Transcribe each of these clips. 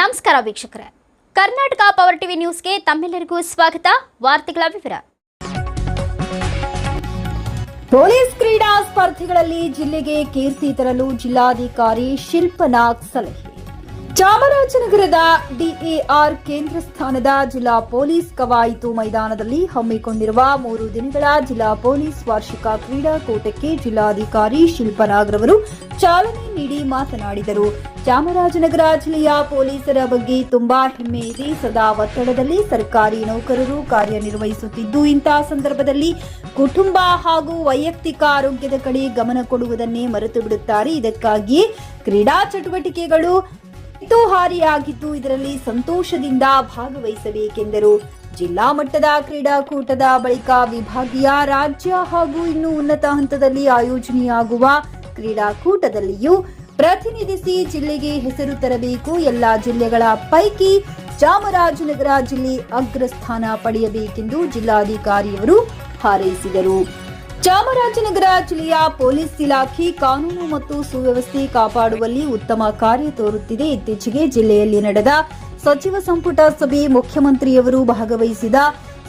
ನಮಸ್ಕಾರ ವೀಕ್ಷಕರೇ. Karnataka power TV ನ್ಯೂಸ್ಗೆ ತಮ್ಮೆಲ್ಲರಿಗೂ ಸ್ವಾಗತ. ವಾರ್ತೆಗಳ ವಿವರ. ಪೊಲೀಸ್ ಕ್ರೀಡಾ ಸ್ಪರ್ಧೆಗಳಲ್ಲಿ ಜಿಲ್ಲೆಗೆ ಕೀರ್ತಿ ತರಲು ಜಿಲ್ಲಾಧಿಕಾರಿ ಶಿಲ್ಪನಾಗ್ ಸಲಹೆ. ಚಾಮರಾಜನಗರದ ಡಿಎಆರ್ ಕೇಂದ್ರ ಸ್ಥಾನದ ಜಿಲ್ಲಾ ಪೊಲೀಸ್ ಕವಾಯಿತು ಮೈದಾನದಲ್ಲಿ ಹಮ್ಮಿಕೊಂಡಿರುವ ಮೂರು ದಿನಗಳ ಜಿಲ್ಲಾ ಪೊಲೀಸ್ ವಾರ್ಷಿಕ ಕ್ರೀಡಾಕೂಟಕ್ಕೆ ಜಿಲ್ಲಾಧಿಕಾರಿ ಶಿಲ್ಪರಾಗ್ರವರು ಚಾಲನೆ ನೀಡಿ ಮಾತನಾಡಿದರು. ಚಾಮರಾಜನಗರ ಜಿಲ್ಲೆಯ ಪೊಲೀಸರ ಬಗ್ಗೆ ತುಂಬಾ ಹೆಮ್ಮೆ ಇದೆ. ಸದಾ ಒತ್ತಡದಲ್ಲಿ ಸರ್ಕಾರಿ ನೌಕರರು ಕಾರ್ಯನಿರ್ವಹಿಸುತ್ತಿದ್ದು ಇಂತಹ ಸಂದರ್ಭದಲ್ಲಿ ಕುಟುಂಬ ಹಾಗೂ ವೈಯಕ್ತಿಕ ಆರೋಗ್ಯದ ಕಡೆ ಗಮನ ಕೊಡುವುದನ್ನೇ ಮರೆತು ಬಿಡುತ್ತಾರೆ ಇದಕ್ಕಾಗಿಯೇ ಕ್ರೀಡಾ ಚಟುವಟಿಕೆಗಳು ಹಾರಿಯಾಗಿದ್ದು ಇದರಲ್ಲಿ ಸಂತೋಷದಿಂದ ಭಾಗವಹಿಸಬೇಕೆಂದರು. ಜಿಲ್ಲಾ ಮಟ್ಟದ ಕ್ರೀಡಾಕೂಟದ ಬಳಿಕ ವಿಭಾಗೀಯ ರಾಜ್ಯ ಹಾಗೂ ಇನ್ನು ಉನ್ನತ ಹಂತದಲ್ಲಿ ಆಯೋಜನೆಯಾಗುವ ಕ್ರೀಡಾಕೂಟದಲ್ಲಿಯೂ ಪ್ರತಿನಿಧಿಸಿ ಜಿಲ್ಲೆಗೆ ಹೆಸರು ತರಬೇಕು. ಎಲ್ಲ ಜಿಲ್ಲೆಗಳ ಪೈಕಿ ಚಾಮರಾಜನಗರ ಜಿಲ್ಲೆ ಅಗ್ರಸ್ಥಾನ ಪಡೆಯಬೇಕೆಂದು ಜಿಲ್ಲಾಧಿಕಾರಿಯವರು ಹಾರೈಸಿದರು. ಚಾಮರಾಜನಗರ ಜಿಲ್ಲೆಯ ಪೊಲೀಸ್ ಇಲಾಖೆ ಕಾನೂನು ಮತ್ತು ಸುವ್ಯವಸ್ಥೆ ಕಾಪಾಡುವಲ್ಲಿ ಉತ್ತಮ ಕಾರ್ಯ ತೋರುತ್ತಿದೆ. ಇತ್ತೀಚೆಗೆ ಜಿಲ್ಲೆಯಲ್ಲಿ ನಡೆದ ಸಚಿವ ಸಂಪುಟ ಸಭೆ ಮುಖ್ಯಮಂತ್ರಿಯವರು ಭಾಗವಹಿಸಿದ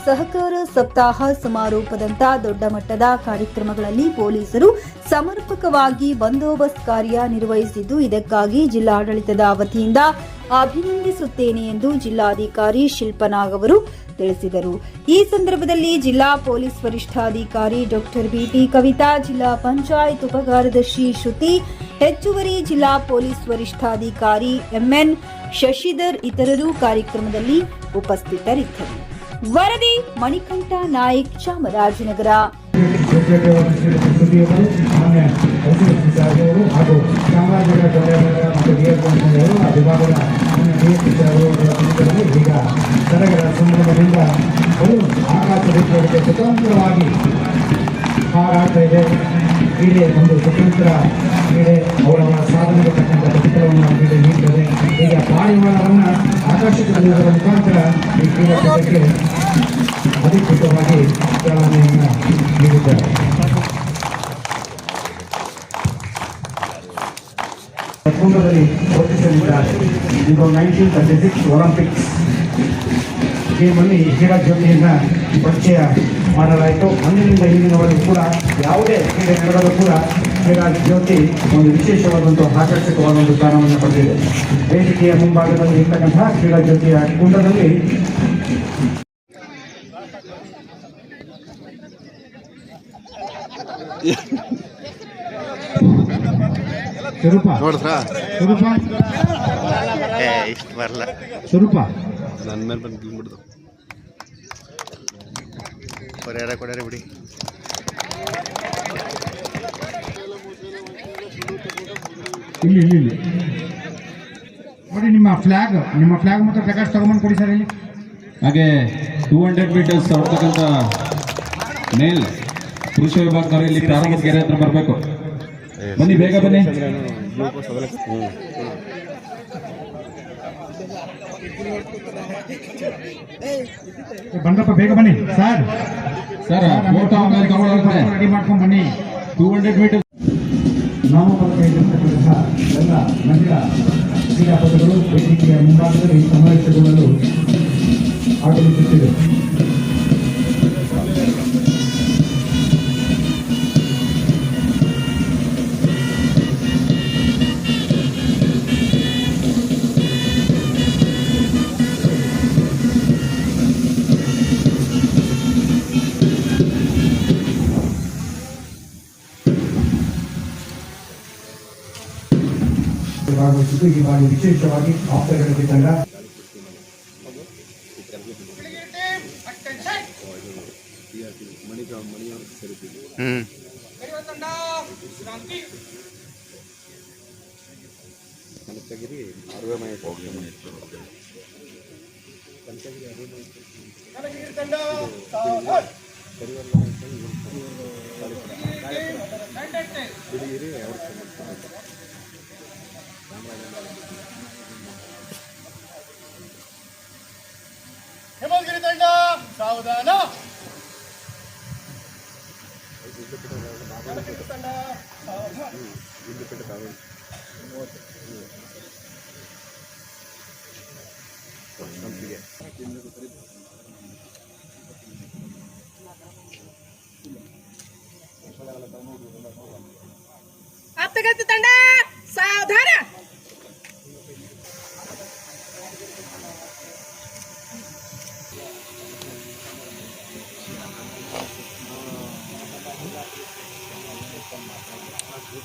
ಸಹಕಾರ ಸಪ್ತಾಹ ಸಮಾರೋಪದಂತ ದೊಡ್ಡ ಮಟ್ಟದ ಕಾರ್ಯಕ್ರಮಗಳಲ್ಲಿ ಪೊಲೀಸರು ಸಮರ್ಪಕವಾಗಿ ಬಂದೋಬಸ್ತ್ ಕಾರ್ಯ ನಿರ್ವಹಿಸಿದ್ದು, ಇದಕ್ಕಾಗಿ ಜಿಲ್ಲಾಡಳಿತದ ವತಿಯಿಂದ ಅಭಿನಂದಿಸುತ್ತೇನೆ ಎಂದು ಜಿಲ್ಲಾಧಿಕಾರಿ ಶಿಲ್ಪನಾಗ್ ಅವರು ತಿಳಿಸಿದರು. ಈ ಸಂದರ್ಭದಲ್ಲಿ ಜಿಲ್ಲಾ ಪೊಲೀಸ್ ವರಿಷ್ಠಾಧಿಕಾರಿ ಡಾಕ್ಟರ್ ಬಿಟಿ ಕವಿತಾ, ಜಿಲ್ಲಾ ಪಂಚಾಯತ್ ಉಪಕಾರ್ಯದರ್ಶಿ ಶ್ರುತಿ, ಹೆಚ್ಚುವರಿ ಜಿಲ್ಲಾ ಪೊಲೀಸ್ ವರಿಷ್ಠಾಧಿಕಾರಿ ಎಂಎನ್ ಶಶಿಧರ್ ಇತರರು ಕಾರ್ಯಕ್ರಮದಲ್ಲಿ ಉಪಸ್ಥಿತರಿದ್ದರು. ವರದಿ, ಮಣಿಕಂಠ ನಾಯಕ್ ಚಾಮರಾಜನಗರ. ಸುದ್ದಿಯವರು ಮಾನ್ಯ ಅವರು ಹಾಗೂ ಚಾಮರಾಜನಗರ ಜಿಲ್ಲೆಯ ಮತ್ತು ಡಿಎಸ್ಎಂವರು ಆ ವಿಭಾಗದ ಅವರು ಈಗ ಸಡಗರ ಸಂದರ್ಭದಿಂದ ಅವರು ಆಕಾಶ ರೀತಿಯಲ್ಲಿ ಸ್ವತಂತ್ರವಾಗಿ ಹಾರಾಡ್ತಾ ಇದೆ ಕ್ರೀಡೆ ಒಂದು ಸ್ವತಂತ್ರ ಕ್ರೀಡೆ ಅವರವರ ಸಾಧನೆಗೆ ತಕ್ಕಂಥ ಪ್ರತಿಫಲವನ್ನು ಕ್ರೀಡೆ ನೀಡುತ್ತದೆ ಈಗ ಪಾರಿವಾಳವನ್ನು ಆಕರ್ಷಕ ಮುಖಾಂತರ ಈ ಕ್ರೀಡಾಕೂಟಕ್ಕೆ ಅಧಿಕೃತವಾಗಿ ಚಾಲನೆಯನ್ನು ನೀಡಿದ್ದಾರೆ. ಇದು ನೈನ್ಟೀನ್ ತರ್ಟಿ ಸಿಕ್ಸ್ ಒಲಿಂಪಿಕ್ಸ್ ಗೇಮಲ್ಲಿ ಕ್ರೀಡಾ ಜ್ಯೋತಿಯನ್ನು ಪರಿಚಯ ಮಾಡಲಾಯಿತು. ಅಂದಿನಿಂದ ಇಂದಿನವರೆಗೂ ಕೂಡ ಯಾವುದೇ ಕ್ರೀಡೆ ನಡೆದರೂ ಕೂಡ ಕ್ರೀಡಾ ಜ್ಯೋತಿ ಒಂದು ವಿಶೇಷವಾದಂಥ ಆಕರ್ಷಕವಾದ ಒಂದು ಸ್ಥಾನವನ್ನು ಪಡೆದಿದೆ. ವೇದಿಕೆಯ ಮುಂಭಾಗದಲ್ಲಿ ಇರ್ತಕ್ಕಂತಹ ಕ್ರೀಡಾ ಜ್ಯೋತಿಯ ಕುಂಡದಲ್ಲಿ ಸ್ವರೂಪ ನೋಡಿದ್ರ? ಸ್ವರೂಪ ಏ ಇಷ್ಟು ಬರಲ್ಲ ಸ್ವರೂಪ ನನ್ನ ಮೇಲೆ ಬಂದು ಬಿಡ್ದು ಪರಿಹಾರ ಕೊಡ್ಯಾರ ಬಿಡಿ. ಇಲ್ಲಿ ಇಲ್ಲಿ ಇಲ್ಲಿ. ನೋಡಿ ನಿಮ್ಮ ಫ್ಲಾಗ್ ನಿಮ್ಮ ಫ್ಲಾಗ್ ಮತ್ತು ಪ್ರಕಾಶ್ ತಗೊಂಬಂದು ಕೊಡಿ ಸರ್ ಇಲ್ಲಿ. ಹಾಗೆ ಟೂ ಹಂಡ್ರೆಡ್ ಮೀಟರ್ಸ್ ಹೋಗ್ತಕ್ಕಂಥ ಮೇಲ್ ಪುರುಷ ವಿಭಾಗದವರು ಇಲ್ಲಿ ಪ್ರಾರಂಭದ ಗೆರೆ ಹತ್ರ ಬರಬೇಕು. ಬನ್ನಿ ಬೇಗ ಬನ್ನಿ. ಬಂದಪ್ಪ ಬೇಗ ಬನ್ನಿ. ಸರ್. ಸರ್ ಫೋಟೋ ಆಮೇಲೆ ತಗೊಳ್ಳೋದ್ರೆ ರೆಡಿ ಮಾಡ್ಕೊಂಡು ಬನ್ನಿ. Two hundred meter. ನಾಮಫಲಕ ಇರತಕ್ಕಂತಹ ಎಲ್ಲ ಮಹಿಳಾ ಕ್ರೀಡಾಪಟುಗಳು ವೇದಿಕೆಯ ಮುಂಭಾಗದಲ್ಲಿ ಸಮಾವೇಶಗೊಳ್ಳಲು ಆಗಮಿಸುತ್ತಿದೆ. ಭಾಗವಹಿಸಿದ್ದು ಈ ಬಾರಿ ವಿಶೇಷವಾಗಿ ಆಪ್ತಗಣತಿ ತಂಡ ಹ್ಞೂ ಕನಕಗಿರಿ ಅರವೇ ಮನೆ ಹೇಮಗಿರಿ ತಂಡ ಸಾವಧಾನ ತಂಡ ಸಾವಧಾನ ಹತ್ತಗತ್ತಿ ತಂಡ ಸಾವಧಾನ ತಂಡಗಳೇ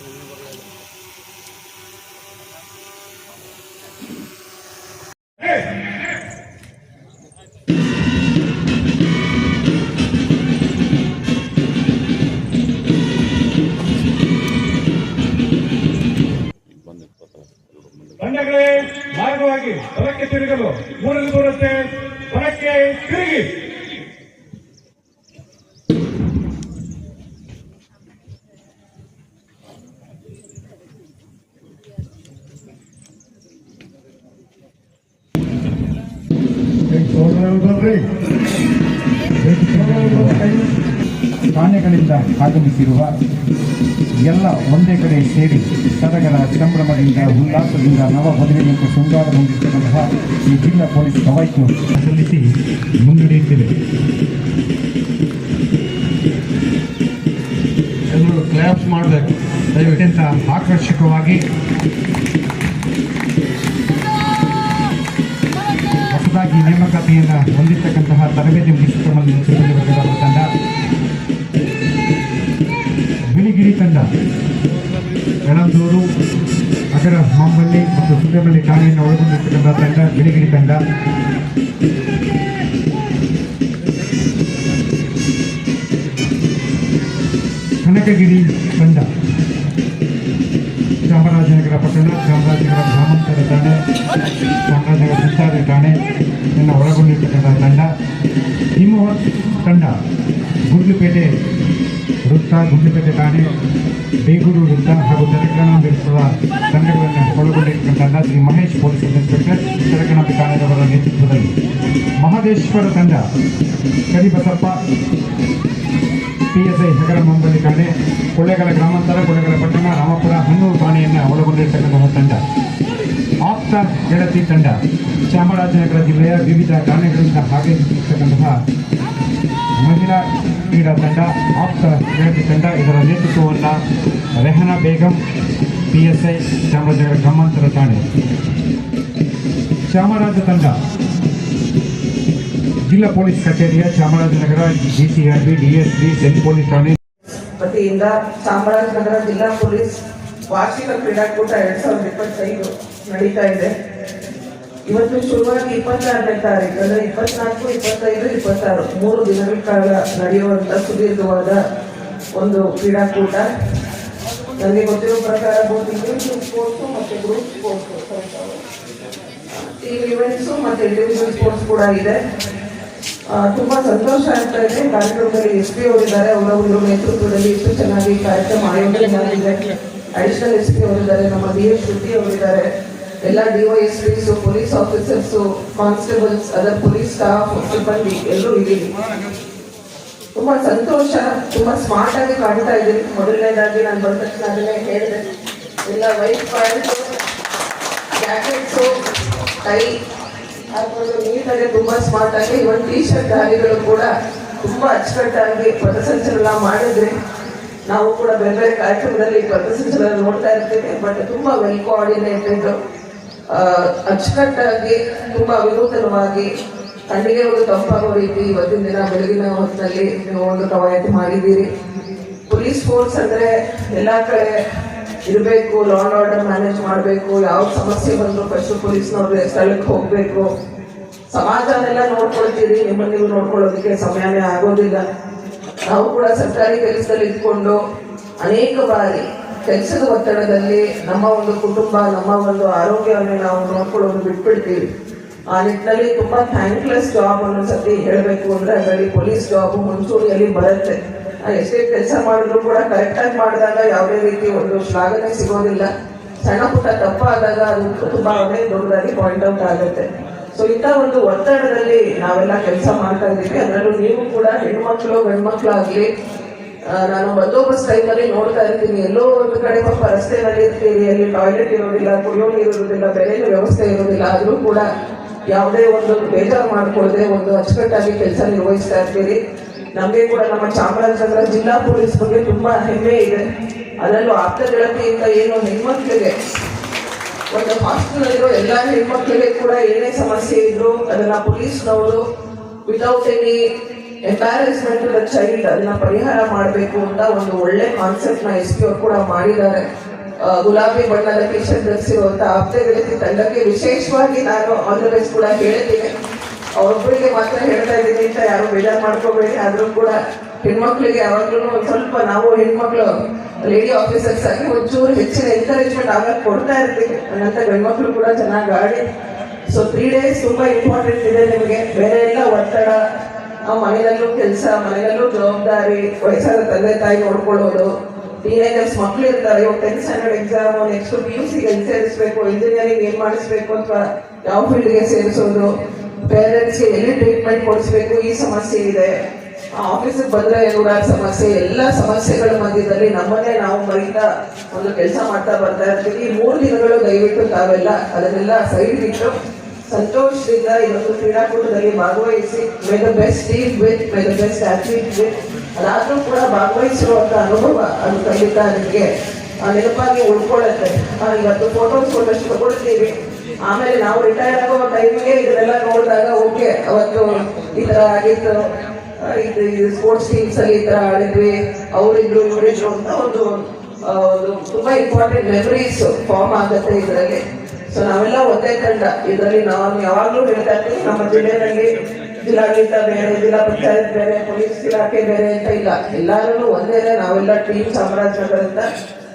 Unbelievable. ಠಾಣೆಗಳಿಂದ ಆಗಮಿಸಿರುವ ಎಲ್ಲ ಒಂದೇ ಕಡೆ ಸೇರಿ ಸದಗರ ಸಂಭ್ರಮದಿಂದ ಉಲ್ಲಾಸದಿಂದ ನವ ಮದುವೆ ಮತ್ತು ಶೃಂಗಾರಗೊಂಡಿರ್ತಕ್ಕಂತಹ ಈ ಜಿಲ್ಲಾ ಪೊಲೀಸ್ ಕವಾಯಿತು ಸಲ್ಲಿಸಿ ಮುನ್ನಡೆಯುತ್ತಿದೆ. ಎಲ್ಲರೂ ಕ್ಲಾಪ್ಸ್ ಮಾಡಬೇಕು. ದಯವಿಟ್ಟು. ಆಕರ್ಷಕವಾಗಿ ಹೊಸದಾಗಿ ನೇಮಕಾತಿಯನ್ನು ಹೊಂದಿರತಕ್ಕಂತಹ ತರಬೇತಿ ಮುಗಿಸಿಕೊಂಡು ಬಂದಿರತಕ್ಕಂತಹ ತಂಡ, ಬಿಳಿಗಿರಿ ತಂಡ ಯಳಂದೂರು ಅದರ ಮಾಂಬಳ್ಳಿ ಮತ್ತು ಸುಂದರಬಳ್ಳಿ ಠಾಣೆಯನ್ನು ಒಳಗೊಂಡಿರ್ತಕ್ಕಂಥ ತಂಡ, ಬಿಳಿಗಿರಿ ತಂಡ. ಕನಕಗಿರಿ ತಂಡ. ಚಾಮರಾಜನಗರ ಪಟ್ಟಣ, ಚಾಮರಾಜನಗರ ಗ್ರಾಮಾಂತರ ಠಾಣೆ ಚಾಮರಾಜನಗರ ಸಂಚಾರಿ ಠಾಣೆ, ನನ್ನ ಒಳಗೊಂಡಿರ್ತಕ್ಕಂಥ ತಂಡ ಹಿಮವತ್ ತಂಡ, ಗುಂಡ್ಲುಪೇಟೆ ವೃತ್ತ, ಗುಂಡ್ಲುಪೇಟೆ ಠಾಣೆ, ಬೇಗೂರು ವೃತ್ತ ಹಾಗೂ ತೆಲಂಗಾಣದಲ್ಲಿರುವ ತಂಡಗಳನ್ನು ಒಳಗೊಂಡಿರ್ತಕ್ಕಂಥ Shri Mahesh police sub inspector Telangana ಠಾಣೆಯವರ ನೇತೃತ್ವದಲ್ಲಿ. ಮಹದೇಶ್ವರ ತಂಡ, ಕರಿಬಸಪ್ಪ ಪಿಎಸ್ಐ ಹಗರ ಮಂಬಳಿ ಠಾಣೆ ಕೊಳ್ಳೇಗಾಲ ಗ್ರಾಮಾಂತರ ಕೊಳ್ಳೇಗಾಲ ಪಟ್ಟಣ, ರಾಮಪುರ, ಹನ್ನೂರು ಠಾಣೆಯನ್ನು ಒಳಗೊಂಡಿರ್ತಕ್ಕಂತಹ ತಂಡ. ಆಪ್ತ ಗೆಳತಿ ತಂಡ. ಚಾಮರಾಜನಗರ ಜಿಲ್ಲೆಯ ವಿವಿಧ ಠಾಣೆಗಳಿಂದ ಆಗಮಿಸಿರ್ತಕ್ಕಂತಹ ಮಹಿಳಾ ಕ್ರೀಡಾ ತಂಡ, ಆಪ್ತ ಗೆಳತಿ ತಂಡ. ಇದರ ನೇತೃತ್ವವನ್ನು ರೆಹನಾ ಬೇಗಂ ಪಿಎಸ್ಐ ಚಾಮರಾಜನಗರ ಗ್ರಾಮಾಂತರ ಠಾಣೆ. ಚಾಮರಾಜ ತಂಡ. ಜಿಲ್ಲಾ ಪೊಲೀಸ್ ಕಚೇರಿಯ Chamarajanagar GCRB DSP scent police ಠಾಣೆ. ವತಿಯಿಂದ ಚಾಮರಾಜನಗರ ಜಿಲ್ಲಾ ಪೊಲೀಸ್ ವಾರ್ಷಿಕ ಕ್ರೀಡಾಕೂಟ ಎರಡ್ ಸಾವಿರದ ಇಪ್ಪತ್ತೈದು ನಡೀತಾ ಇದೆ. ಇವತ್ತು ಶುರುವಾಗಿ ಇಪ್ಪತ್ತಾರನೇ ತಾರೀಕು ಅಂದ್ರೆ ಇಪ್ಪತ್ನಾಲ್ಕು, ಇಪ್ಪತ್ತೈದು, ಇಪ್ಪತ್ತಾರು, ಮೂರು ದಿನಗಳ ಕಾಲ ನಡೆಯುವಂತ ಸುದೀರ್ಘವಾದ ಒಂದು ಕ್ರೀಡಾಕೂಟ. ನನಗೆ ಗೊತ್ತಿರೋ ಪ್ರಕಾರ ಇಂಡಿವಿಜುವಲ್ ಮತ್ತು ಮತ್ತೆ ಗ್ರೂಪ್ ಸ್ಪೋರ್ಟ್ಸ್ ಟೀಮ್ ಇವೆಂಟ್ಸು ಮತ್ತೆ ಇಂಡಿವಿಜುವಲ್ ಸ್ಪೋರ್ಟ್ಸ್ ಕೂಡ ಇದೆ. ತುಂಬಾ ಸಂತೋಷ ಆಗ್ತಾ ಇದೆ. ಕಾರ್ಯಕ್ರಮದಲ್ಲಿ ಎಸ್ ಪಿ ಅವರಿದ್ದಾರೆ. ಒಂದು ನೇತೃತ್ವದಲ್ಲಿ ಇಷ್ಟು ಚೆನ್ನಾಗಿ ಕಾರ್ಯಕ್ರಮ ಆಯೋಜನೆ ಮಾಡಿದೆ ಅಡಿಷನಲ್ ಎಸ್ ಪಿ ಅವರಿದ್ದಾರೆ. ನಮ್ಮ ಡಿ ಎಸ್ ಶ್ರುತಿ ಅವರಿದ್ದಾರೆ. ಎಲ್ಲ DYSPs police officers, constables, other police staff, ಸಿಬ್ಬಂದಿ ಎಲ್ಲರೂ ಇದ್ದೀವಿ. ತುಂಬಾ ಸಂತೋಷ, ತುಂಬಾ ಸ್ಮಾರ್ಟ್ ಆಗಿ ಕಾಣ್ತಾ ಇದ್ದೀನಿ ಮೊದಲನೇದಾಗಿ ನಾನು ಬಂದ ತಕ್ಷಣ ಅದನ್ನೇ ಹೇಳಿದೆ. ಎಲ್ಲ ವೈಟ್ ಪ್ಯಾಂಟ್ ಜಾಕೆಟ್ಸು ಟೈ ಹಾಕೊಂಡು ತುಂಬಾ ಸ್ಮಾರ್ಟ್ ಆಗಿ ಇವನ್ ಟಿ ಶರ್ಟ್ ದಾರಿಗಳು ಕೂಡ ತುಂಬಾ ಅಚ್ಚುಕಟ್ಟಾಗಿ ಪಥಸಂಚಲನ ಮಾಡಿದ್ರೆ ನಾವು ಕೂಡ ಬೇರೆ ಬೇರೆ ಕಾರ್ಯಕ್ರಮದಲ್ಲಿ ಪಥಸಂಚಲನ ನೋಡ್ತಾ ಇರ್ತೀವಿ. ಬಟ್ ತುಂಬಾ ವೆಲ್ ಕೋಆರ್ಡಿನೇಟೆಡ್ ಅಚ್ಚುಕಟ್ಟಾಗಿ ತುಂಬಾ ವಿನೂತನವಾಗಿ ಕಣ್ಣಿಗೆ ಒಂದು ತಂಪಾಗುವ ರೀತಿ ಇವತ್ತಿನ ದಿನ ಬೆಳಗಿನ ಹೊತ್ತಿನಲ್ಲಿ ನೀವು ಒಂದು ಕವಾಯತು ಮಾಡಿದ್ದೀರಿ. ಪೊಲೀಸ್ ಫೋರ್ಸ್ ಅಂದ್ರೆ ಎಲ್ಲಾ ಕಡೆ ಇರಬೇಕು ಲಾ ಅಂಡ್ ಆರ್ಡರ್ ಮ್ಯಾನೇಜ್ ಮಾಡಬೇಕು ಯಾವ ಸಮಸ್ಯೆ ಬಂದರೂ ಫಸ್ಟ್ ಪೊಲೀಸ್ನವ್ರು ಸ್ಥಳಕ್ಕೆ ಹೋಗಬೇಕು. ಸಮಾಜನೆಲ್ಲ ನೋಡ್ಕೊಳ್ತೀರಿ, ನಿಮ್ಮನ್ನ ನೀವು ನೋಡ್ಕೊಳ್ಳೋದಕ್ಕೆ ಸಮಯನೇ ಆಗೋದಿಲ್ಲ. ನಾವು ಕೂಡ ಸರ್ಕಾರಿ ಕೆಲಸದಲ್ಲಿ ಇದ್ಕೊಂಡು ಅನೇಕ ಬಾರಿ ಕೆಲಸದ ಒತ್ತಡದಲ್ಲಿ ನಮ್ಮ ಒಂದು ಕುಟುಂಬ, ನಮ್ಮ ಒಂದು ಆರೋಗ್ಯವನ್ನು ನಾವು ನೋಡ್ಕೊಳ್ಳೋದು ಬಿಟ್ಬಿಡ್ತೀವಿ. ಆ ನಿಟ್ಟಿನಲ್ಲಿ ತುಂಬಾ ಥ್ಯಾಂಕ್ಲೆಸ್ ಜಾಬ್ ಅನ್ನೋ ಸತಿ ಹೇಳಬೇಕು ಅಂದ್ರೆ ಅದರಲ್ಲಿ ಪೊಲೀಸ್ ಜಾಬ್ ಮುಂಚೂಣಿಯಲ್ಲಿ ಬರುತ್ತೆ. ಎಷ್ಟೇ ಕೆಲಸ ಮಾಡಿದ್ರು ಕೂಡ ಕರೆಕ್ಟಾಗಿ ಮಾಡಿದಾಗ ಯಾವುದೇ ರೀತಿ ಒಂದು ಶ್ಲಾಘನೆ ಸಿಗೋದಿಲ್ಲ. ಸಣ್ಣ ಪುಟ್ಟ ತಪ್ಪಾದಾಗ ಅದು ತುಂಬಾನೇ ದೊಡ್ಡದಾಗಿ ಪಾಯಿಂಟ್ ಔಟ್ ಆಗುತ್ತೆ. ಸೊ ಇಂಥ ಒಂದು ಒತ್ತಡದಲ್ಲಿ ನಾವೆಲ್ಲ ಕೆಲಸ ಮಾಡ್ತಾ ಇದ್ದೀವಿ. ಅದರಲ್ಲೂ ನೀವು ಕೂಡ ಹೆಣ್ಮಕ್ಳು ಗಂಡ್ಮಕ್ಳು ಆಗ್ಲಿ ನಾನು ಬಂದೋಬಸ್ತ್ ಟೈಮಲ್ಲಿ ನೋಡ್ತಾ ಇರ್ತೀನಿ. ಎಲ್ಲೋ ಒಂದು ಕಡೆ ಪಾಪ ರಸ್ತೆನಲ್ಲಿ ಇರ್ತೀವಿ ಅಲ್ಲಿ ಟಾಯ್ಲೆಟ್ ಇರೋದಿಲ್ಲ, ಕುಡಿಯೋ ಇರೋದಿಲ್ಲ ಬೇರೆ ವ್ಯವಸ್ಥೆ ಇರೋದಿಲ್ಲ. ಆದರೂ ಕೂಡ ಯಾವುದೇ ಒಂದು ಬೇಜಾರು ಮಾಡ್ಕೊಳ್ಳದೆ ಒಂದು ಅಚ್ಚುಕಟ್ಟಾಗಿ ಕೆಲಸ ನಿರ್ವಹಿಸ್ತಾ ಇರ್ತೀರಿ. ನಮಗೆ ಕೂಡ ನಮ್ಮ ಚಾಮರಾಜನಗರ ಜಿಲ್ಲಾ ಪೊಲೀಸ್ ಬಗ್ಗೆ ತುಂಬಾ ಹೆಮ್ಮೆ ಇದೆ. ಅದರಲ್ಲೂ ಆಪ್ತ ಗೆಳತಿಯಿಂದ ಏನು ಹೆಣ್ಮಕ್ಳಿಗೆ ಒಂದು ಹಾಸ್ಟೆಲ್ ಅಲ್ಲಿರೋ ಎಲ್ಲ ಹೆಣ್ಮಕ್ಳಿಗೆ ಕೂಡ ಏನೇ ಸಮಸ್ಯೆ ಇದ್ರು ಅದನ್ನ ಪೊಲೀಸ್ನವರು without any embarrassment the child ಅದನ್ನ ಪರಿಹಾರ ಮಾಡಬೇಕು ಅಂತ ಒಂದು ಒಳ್ಳೆ ಕಾನ್ಸೆಪ್ಟ್ನ ಎಸ್ ಪಿ ಅವ್ರು ಕೂಡ ಮಾಡಿದ್ದಾರೆ. ಗುಲಾಬಿ ಬಣ್ಣದ ಟಿ ಶರ್ಟ್ ಧರಿಸಿರುವಂತ ಆಪ್ತ ಗೆಳತಿ ತಂಡಕ್ಕೆ ವಿಶೇಷವಾಗಿ ನಾನು ಆಲ್ ಕೂಡ ಹೇಳಿದ್ದೀನಿ. ಅವ್ರೊಬ್ಬರಿಗೆ ಮಾತ್ರ ಹೇಳ್ತಾ ಇದ್ದೀನಿ ಅಂತ ಯಾರು ಬೇಜಾರು ಮಾಡ್ಕೋಬೇಡಿ. ಆದ್ರೂ ಕೂಡ ಹೆಣ್ಮಕ್ಳಿಗೆ ಯಾವಾಗ್ಲೂ ಒಂದ್ ಸ್ವಲ್ಪ ನಾವು ಹೆಣ್ಮಕ್ಳು ಲೇಡಿ ಆಫೀಸರ್ಸ್ ಆಗಿ ಒಂಚೂರು ಹೆಚ್ಚಿನ ಎನ್ಕರೇಜ್ಮೆಂಟ್ ಆಗ ಕೊಡ್ತಾ ಇರ್ತೀವಿ. ಅನ್ನಂತ ಗಂಡ್ಮಕ್ಳು ಕೂಡ ಚೆನ್ನಾಗಿ ಆಡಿ. ಸೊ ತ್ರೀ ಡೇಸ್ ತುಂಬಾ ಇಂಪಾರ್ಟೆಂಟ್ ಇದೆ ನಿಮಗೆ. ಬೇರೆ ಎಲ್ಲ ಒತ್ತಡ, ಆ ಮನೆಯಲ್ಲೂ ಕೆಲಸ, ಮನೆಯಲ್ಲೂ ಜವಾಬ್ದಾರಿ, ವಯಸ್ಸಾದ ತಂದೆ ತಾಯಿ ನೋಡ್ಕೊಳ್ಳೋದು. ಟೀನೇಜರ್ಸ್ ಮಕ್ಳು ಇರ್ತಾರೆ, ಇವಾಗ tenth standard exam next P U ಸಿಗೆ ಎಲ್ಲಿ ಸೇರಿಸ್ಬೇಕು ಇಂಜಿನಿಯರಿಂಗ್ ಏನ್ ಮಾಡಿಸ್ಬೇಕು ಅಥವಾ ಯಾವ ಫೀಲ್ಡ್ಗೆ ಸೇರಿಸೋದು. ಪೇರೆಂಟ್ಸ್ಗೆ ಎಲ್ಲಿ ಟ್ರೀಟ್ಮೆಂಟ್ ಕೊಡಿಸ್ಬೇಕು, ಈ ಸಮಸ್ಯೆ ಇದೆ. ಆಫೀಸಿಗೆ ಬಂದ್ರೆ ಕೂಡ ಸಮಸ್ಯೆ, ಎಲ್ಲ ಸಮಸ್ಯೆಗಳ ಮಧ್ಯದಲ್ಲಿ ನಮ್ಮನ್ನೇ ನಾವು ಮರಿತಾ ಒಂದು ಕೆಲಸ ಮಾಡ್ತಾ ಬರ್ತಾ ಇರ್ತೀವಿ. ಈ ಮೂರು ದಿನಗಳು ದಯವಿಟ್ಟು ತಾವೆಲ್ಲ ಅದನ್ನೆಲ್ಲ ಸೈಡ್ ಇಟ್ಟು ಸಂತೋಷದಿಂದ ಇವತ್ತು ಕ್ರೀಡಾಕೂಟದಲ್ಲಿ ಭಾಗವಹಿಸಿ may the best team with may the best athlete with ಅದಾದ್ರೂ ಕೂಡ ಭಾಗವಹಿಸಿರುವಂತ ಅನುಭವ ಅದು ಖಂಡಿತ ನಿಮಗೆ. ನೆನಪಾಗಿ ಉಳ್ಕೊಳ್ಳುತ್ತೆ. ಇವತ್ತು ಫೋಟೋಸ್ ಒಂದಷ್ಟು ತಗೊಳ್ತೀವಿ. ಆಮೇಲೆ ನಾವು ರಿಟೈರ್ ಆಗೋ ಟೈಮಿಗೆ ಇದನ್ನೆಲ್ಲ ನೋಡಿದಾಗ ಓಕೆ ಅವತ್ತು ಈ ತರ ಆಗಿತ್ತು. ಇದು ಇದು ಸ್ಪೋರ್ಟ್ಸ್ ಟೀಮ್ಸ್ ಅಲ್ಲಿ ಈ ತರ ಆಡಿದ್ವಿ. ಅವರಿದ್ರು ಇವರಿದ್ರು ಅಂತ ಒಂದು ತುಂಬಾ ಇಂಪಾರ್ಟೆಂಟ್ ಮೆಮರೀಸ್ ಫಾರ್ಮ್ ಆಗುತ್ತೆ ಇದರಲ್ಲಿ. ಸೊ ನಾವೆಲ್ಲ ಒಂದೇ ತಂಡ. ಇದರಲ್ಲಿ ನಾವು ಯಾವಾಗ್ಲೂ ಹೇಳ್ತಾ ನಮ್ಮ ಜಿಲ್ಲೆಯಲ್ಲಿ ಜಿಲ್ಲಾಡಳಿತ ಬೇರೆ, ಜಿಲ್ಲಾ ಪಂಚಾಯತ್ ಬೇರೆ, ಪೊಲೀಸ್ ಇಲಾಖೆ ಬೇರೆ ಅಂತ ಇಲ್ಲ. ಎಲ್ಲರೂ ಒಂದೇ, ನಾವೆಲ್ಲ ಟೀಮ್ ಚಾಮರಾಜನಗರ ಅಂತ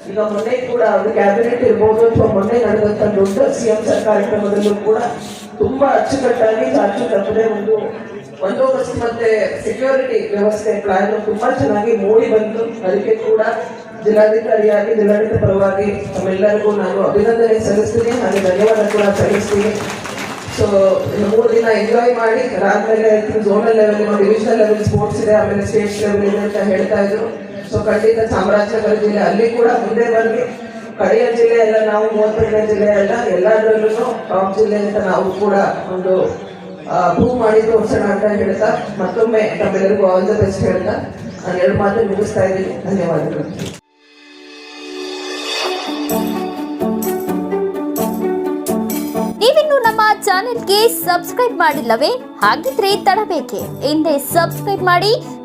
ಈಗ ಮೊನ್ನೆ ಕೂಡ ಅದು ಕ್ಯಾಬಿನೆಟ್ ಇರ್ಬೋದು ಅಥವಾ ಮೊನ್ನೆ ನಡೆದಂತ ದೊಡ್ಡ ಸಿಎಂ ಸರ್ ಕಾರ್ಯಕ್ರಮದಲ್ಲೂ ಕೂಡ ತುಂಬಾ ಅಚ್ಚುಕಟ್ಟಾಗಿ ಚಾಚು ತಪ್ಪದೆ ಒಂದು ಬಂದೋಬಸ್ತ್ ಮತ್ತೆ ಸೆಕ್ಯೂರಿಟಿ ವ್ಯವಸ್ಥೆ ಪ್ಲಾನ್ ತುಂಬಾ ಚೆನ್ನಾಗಿ ಮೂಡಿ ಬಂತು. ಅದಕ್ಕೆ ಕೂಡ ಜಿಲ್ಲಾಧಿಕಾರಿಯಾಗಿ, ಜಿಲ್ಲಾಡಳಿತ ಪರವಾಗಿ ತಮ್ಮೆಲ್ಲರಿಗೂ ನಾನು ಅಭಿನಂದನೆ ಸಲ್ಲಿಸ್ತೀನಿ. ಹಾಗೆ ಧನ್ಯವಾದ ಕೂಡ ಸಲ್ಲಿಸ್ತೀನಿ. ಸೊ ಮೂರು ದಿನ ಎಂಜಾಯ್ ಮಾಡಿ ರಾತ್ರಿ zonal level divisional level sports ಇದೆ, ಆಮೇಲೆ ಸ್ಟೇಟ್ ಲೆವೆಲ್ ಇದೆ ಅಂತ ಹೇಳ್ತಾ ಇದ್ರು. ಸೊ ಖಂಡಿತ ಚಾಮರಾಜನಗರ ಜಿಲ್ಲೆ, ಅಲ್ಲಿ ಕೂಡ ಮುಂದೆ ಬರಲಿ. ಕಡೆಯ ಜಿಲ್ಲೆ ಅಲ್ಲ ನಾವು ಮೂವತ್ತೆರಡನೇ ಜಿಲ್ಲೆ ಅಲ್ಲ ಎಲ್ಲದರಲ್ಲೂ ಟಾಪ್ ಜಿಲ್ಲೆ ಅಂತ ನಾವು ಕೂಡ ಒಂದು ಪ್ರೂವ್ ಮಾಡಿ ತೋರಿಸೋಣ ಅಂತ ಹೇಳ್ತಾ, ಮತ್ತೊಮ್ಮೆ ತಮ್ಮೆಲ್ಲರಿಗೂ ಆಲ್ ದ ಬೆಸ್ಟ್ ಹೇಳ್ತಾ, ನಾನು ಎರಡು ಮಾತು ಮುಗಿಸ್ತಾ ಇದ್ದೀನಿ. ಧನ್ಯವಾದಗಳು. ನೀವಿನ್ನು ನಮ್ಮ ಚಾನೆಲ್ಗೆ ಸಬ್ಸ್ಕ್ರೈಬ್ ಮಾಡಿಲ್ಲವೇ? ಹಾಗಿದ್ರೆ ತಡಬೇಕೆ. ಹಿಂದೆ ಸಬ್ಸ್ಕ್ರೈಬ್ ಮಾಡಿ